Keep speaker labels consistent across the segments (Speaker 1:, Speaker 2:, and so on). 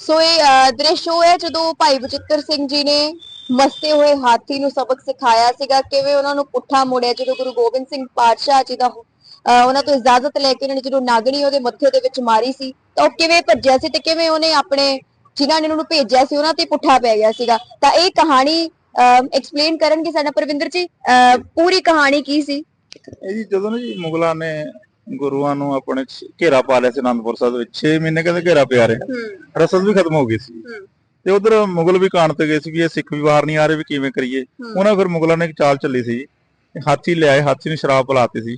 Speaker 1: ਸੋ ਇਹ ਦ੍ਰਿਸ਼ ਉਹ ਹੈ ਜਦੋਂ ਭਾਈ ਬਚਿੱਤਰ ਸਿੰਘ ਜੀ ਨੇ ਮਸਤੇ ਹੋਏ ਹਾਥੀ ਨੂੰ ਸਬਕ ਸਿਖਾਇਆ ਸੀਗਾ ਕਿਵੇਂ ਉਹਨਾਂ ਨੂੰ ਪੁੱਠਾ ਮੋੜਿਆ ਜਦੋਂ ਗੁਰੂ ਗੋਬਿੰਦ ਸਿੰਘ ਪਾਤਸ਼ਾਹ ਜੀ ਦਾ ਉਹਨਾਂ ਤੋਂ ਇਜਾਜ਼ਤ ਲੈ ਕੇ ਉਹਨਾਂ ਨੇ ਜਦੋਂ ਨਾਗਣੀ ਉਹਦੇ ਮੱਥੇ ਦੇ ਵਿੱਚ ਮਾਰੀ ਸੀ ਤਾਂ ਉਹ ਕਿਵੇਂ ਭੱਜਿਆ ਸੀ ਤੇ ਕਿਵੇਂ ਉਹਨੇ ਆਪਣੇ ਜਿਨ੍ਹਾਂ ਨੇ ਉਹਨੂੰ ਭੇਜਿਆ ਸੀ ਉਹਨਾਂ ਤੇ ਪੁੱਠਾ ਪੈ ਗਿਆ ਸੀਗਾ। ਤਾਂ ਇਹ ਕਹਾਣੀ ਐਕਸਪਲੇਨ ਕਰਨਗੇ ਸਾਡਾ ਪ੍ਰਵਿੰਦਰ ਜੀ। ਅਹ, ਪੂਰੀ ਕਹਾਣੀ ਕੀ ਸੀ?
Speaker 2: ਇਹ ਜੀ ਜਦੋਂ ਨਾ ਜੀ ਮੁਗਲਾਂ ਨੇ ਗੁਰੂਆਂ ਨੂੰ ਆਪਣੇ ਘੇਰਾ ਪਾ ਲਿਆ ਸੀ ਅਨੰਦਪੁਰ ਸਾਹਿਬ ਵਿੱਚ। 6 ਮਹੀਨੇ ਕਹਿੰਦੇ ਘੇਰਾ ਪਿਆ ਰਿਹਾ। ਰਸਦ ਵੀ ਖਤਮ ਹੋ ਗਈ ਸੀ। ਤੇ ਉਧਰ ਮੁਗਲ ਵੀ ਕਾਣ ਤੇ ਗਏ ਸੀ ਵੀ ਇਹ ਸਿੱਖ ਵੀ ਬਾਹਰ ਨਹੀਂ ਆ ਰਹੇ ਵੀ ਕਿਵੇਂ ਕਰੀਏ? ਉਹਨਾਂ ਫਿਰ ਮੁਗਲਾਂ ਨੇ ਇੱਕ ਚਾਲ ਚੱਲੀ ਸੀ। ਹਾਥੀ ਲਿਆਏ ਹਾਥੀ ਨੂੰ ਸ਼ਰਾਬ ਪਿਲਾਤੀ ਸੀ।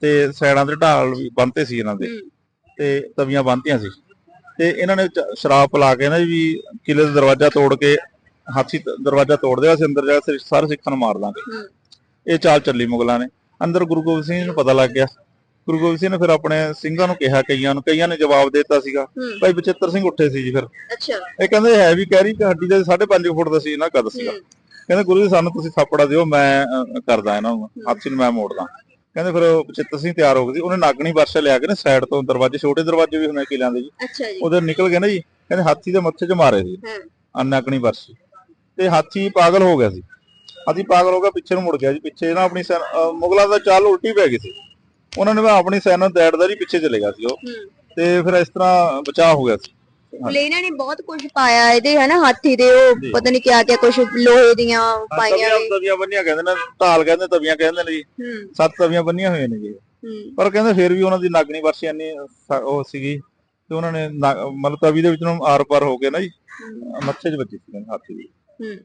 Speaker 2: ਤੇ ਸਾਈਡਾਂ ਦੇ ਢਾਲ ਵੀ ਬੰਨਤੇ ਸੀ ਇਹਨਾਂ ਦੇ। ਤੇ ਤਵੀਆਂ ਬੰਨਤੀਆਂ ਸੀ। ਤੇ ਇਹਨਾਂ ਨੇ ਸ਼ਰਾਬ ਪਿਲਾ ਕੇ ਨਾ ਵੀ ਕਿਲੇ ਦਾ ਦਰਵਾਜ਼ਾ ਤੋੜ ਕੇ ਹਾਥੀ ਦਰਵਾਜ਼ਾ ਤੋੜ ਦਿਆ ਅਸੀਂ ਅੰਦਰ ਜਾ ਕੇ ਸਾਰੇ ਸਿੱਖਾਂ ਨੂੰ ਮਾਰ ਦਾਂਗੇ। ਇਹ ਚਾਲ ਚੱਲੀ ਮੁਗਲਾਂ ਨੇ। ਅੰਦਰ ਗੁਰੂ ਗੋਬਿੰਦ ਸਿੰਘ ਜੀ ਨੂੰ ਪਤਾ ਲੱਗ ਗਿਆ। ਗੁਰੂ ਗੋਬਿੰਦ ਸਿੰਘ ਨੇ ਫਿਰ ਆਪਣੇ ਸਿੰਘਾਂ ਨੂੰ ਕਿਹਾ ਕਈਆਂ ਨੂੰ ਕਈਆਂ ਨੇ ਜਵਾਬ ਦੇ ਦਿੱਤਾ ਸੀਗਾ। ਭਾਈ ਬਚਿੱਤਰ ਸਿੰਘ ਉੱਠੇ ਸੀ ਜੀ ਫਿਰ।
Speaker 1: ਅੱਛਾ।
Speaker 2: ਇਹ ਕਹਿੰਦੇ ਹੈ ਵੀ ਕਹਿ ਰਹੀ ਕਿ ਹੱਡੀ ਦੇ 5.5 ਫੁੱਟ ਦਾ ਸੀ ਇਹਨਾਂ ਕੱਦ ਸੀਗਾ। ਕਹਿੰਦੇ ਗੁਰੂ ਜੀ ਸਾਨੂੰ ਤੁਸੀਂ ਥਾਪੜਾ ਦਿਓ ਮੈਂ ਕਰਦਾ ਇਹਨਾਂ ਨੂੰ ਹਾਥੀ ਨੂੰ ਮੈਂ ਮੋੜਦਾ। ਕਹਿੰਦੇ ਫਿਰ ਬਚਿੱਤਰ ਸਿੰਘ ਤਿਆਰ ਹੋ ਗਏ ਸੀ ਉਹਨੇ ਨਾਗਣੀ ਵਰਸ਼ਾ ਲਿਆ ਕੇ ਨਾ ਸਾਈਡ ਤੋਂ ਦਰਵਾਜ਼ੇ ਛੋਟੇ ਦਰਵਾਜ਼ੇ ਵੀ ਹੁੰਦੇ ਕਿਲਿਆਂ ਦੇ ਜੀ।
Speaker 1: ਅੱਛਾ ਜੀ।
Speaker 2: ਉਹਦੇ ਨਿਕਲ ਗਏ ਨਾ ਜੀ ਕਹਿੰਦੇ ਹਾਥੀ ਦੇ ਮੱਥੇ 'ਚ ਮਾਰੇ ਸੀ।
Speaker 1: ਹਾਂ।
Speaker 2: ਅਨਾਗਣੀ ਵਰਸ਼ੀ। ਤੇ ਹਾਥੀ ਪਾਗਲ ਹੋ ਗਿਆ ਸੀ। ਹਾਥੀ ਪਾਗਲ ਹੋ ਗਿਆ ਪਿੱਛੇ ਨੂੰ ਮੁੜ ਗਿਆ ਜੀ ਪਿੱਛੇ ਨਾ ਆਪਣੀ ਮੁਗਲਾਂ ਦਾ ਚਾਲ ਉਲਟੀ ਪੈ ਗਈ ਸੀ। ਉਹਨਾਂ ਨੇ ਆਪਣੀ ਸੈਨਾ ਦੈੜਦਾ ਜੀ ਪਿੱਛੇ ਚਲੇ ਗਿਆ ਸੀ ਉਹ। ਤੇ ਫਿਰ ਇਸ ਤਰ੍ਹਾਂ ਬਚਾਅ ਹੋ ਗਿਆ ਸੀ।
Speaker 1: ਇਹਨਾਂ ਨੇ ਬਹੁਤ ਕੁਝ ਪਾਇਆ ਇਹਦੇ ਹਨਾ ਹਾਥੀ ਦੇ ਉਹ। ਪਤਾ ਨਹੀਂ ਕਿਆ ਕਿਆ ਕੁਝ ਲੋਹੇ ਦੀਆਂ ਪਾਈਆਂ
Speaker 2: ਤਵੀਆਂ
Speaker 1: ਵੀ।
Speaker 2: ਤਵੀਆਂ ਬੰਨੀਆਂ ਕਹਿੰਦੇ ਨੇ ਢਾਲ ਕਹਿੰਦੇ ਤਵੀਆਂ ਕਹਿੰਦੇ ਨੇ ਜੀ। ਸੱਤ ਤਵੀਆਂ ਬੰਨੀਆਂ ਹੋਈਆਂ ਨੇ ਜੀ। ਪਰ ਕਹਿੰਦੇ ਫਿਰ ਵੀ ਉਹਨਾਂ ਦੀ ਨਾਗਣੀ ਵਰਸ਼ੀ ਇੰਨੀ ਉਹ ਸੀਗੀ। ਤੇ ਉਹਨਾਂ ਨੇ ਨਾ- ਮਤਲਬ ਤਵੀ ਦੇ ਵਿੱਚ ਨੂੰ ਆਰ ਪਾਰ ਹੋ ਕੇ ਨਾ ਜੀ ਮੱਥੇ 'ਚ ਵੱਜੀ ਸੀ ਹਾਥੀ ਦੀ।
Speaker 1: ਹੂੰ।